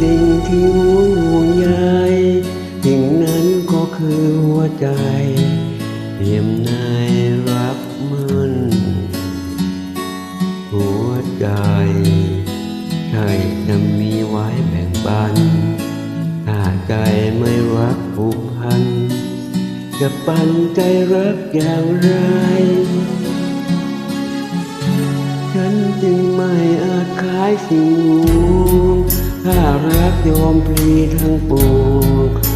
สิ่งที่ห่วงใหญ่สิ่งนั้นก็คือหัวใจเตรียมนายรับมันหัวใจใครจะมีไว้แบ่งปันถ้าใจไม่รักผูกพัน จะปันใจรักอย่างไรฉันจึงไม่อาจขายสิ่ง ถ้ารักยอมพลีทั้งปวง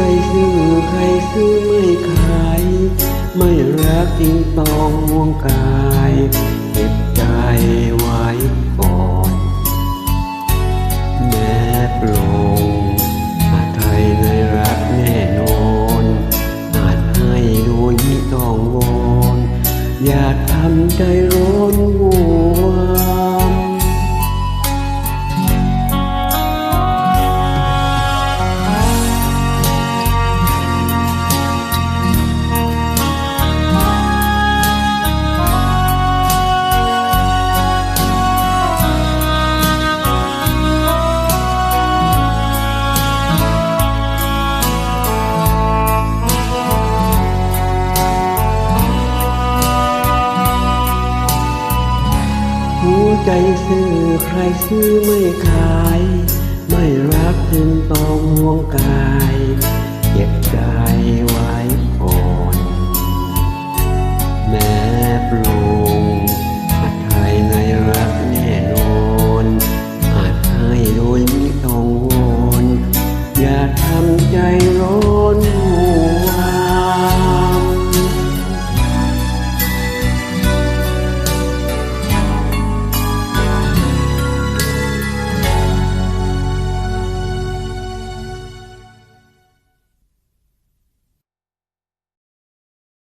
หัวใจซื้อใครซื้อไม่ขาย ไม่รักจริงต้องห่วงกายเก็บใจไว้ก่อนแม้ปลงอาไทยในรักแน่นอนอาจให้โดยไม่ต้องวอนอย่าทำใจร้อนวัว หัวใจซื้อใครซื้อไม่ขาย ไม่รักจึงต้องห่วงกาย